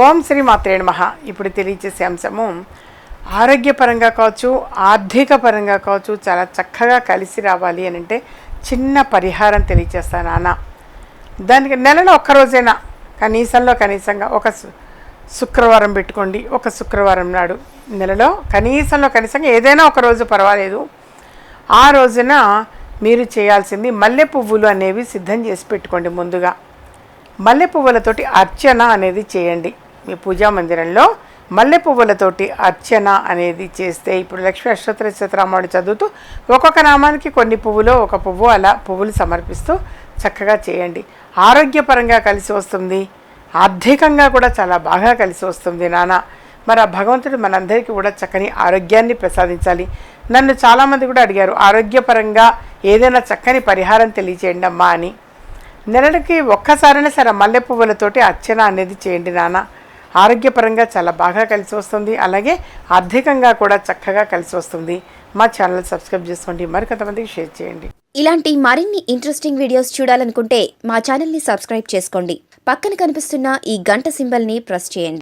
ఓం శ్రీ మాత్రే మహా ఇప్పుడు తెలియచేసే అంశము ఆరోగ్యపరంగా కావచ్చు ఆర్థిక పరంగా కావచ్చు చాలా చక్కగా కలిసి రావాలి అని అంటే చిన్న పరిహారం తెలియచేస్తాను నాన్న. దానికి నెలలో ఒక్క రోజైనా కనీసంలో కనీసంగా ఒక శుక్రవారం పెట్టుకోండి ఒక శుక్రవారం నాడు. నెలలో కనీసంలో కనీసంగా ఏదైనా ఒక రోజు పర్వాలేదు. ఆ రోజున మీరు చేయాల్సింది మల్లె పువ్వులు అనేవి సిద్ధం చేసి పెట్టుకోండి ముందుగా. మల్లె పువ్వులతోటి అర్చన అనేది చేయండి. మీ పూజా మందిరంలో మల్లె పువ్వులతోటి అర్చన అనేది చేస్తే ఇప్పుడు లక్ష్మీ అష్టోత్తర శతరామాడు చదువుతూ ఒక్కొక్క నామానికి కొన్ని పువ్వులు ఒక పువ్వు అలా పువ్వులు సమర్పిస్తూ చక్కగా చేయండి. ఆరోగ్యపరంగా కలిసి వస్తుంది. ఆర్థికంగా కూడా చాలా బాగా కలిసి వస్తుంది నాన్న మరి ఆ భగవంతుడు మనందరికీ కూడా చక్కని ఆరోగ్యాన్ని ప్రసాదించాలి. నన్ను చాలామంది కూడా అడిగారు ఆరోగ్యపరంగా ఏదైనా చక్కని పరిహారం తెలియచేయండి అమ్మా అని. నెలకి ఒక్కసారైనా సరే మల్లె పువ్వులతోటి అర్చన అనేది చేయండి నాన్న ఆరోగ్యపరంగా చాలా బాగా కలిసి వస్తుంది. అలాగే ఆర్థికంగా కూడా చక్కగా కలిసి వస్తుంది. మా ఛానల్ సబ్స్క్రైబ్ చేసుకోండి. మరికొంతమందికి షేర్ చేయండి. ఇలాంటి మరిన్ని ఇంట్రెస్టింగ్ వీడియోస్ చూడాలనుకుంటే మా ఛానల్ని సబ్స్క్రైబ్ చేసుకోండి. పక్కన కనిపిస్తున్న ఈ గంట సింబల్ని ప్రెస్ చేయండి.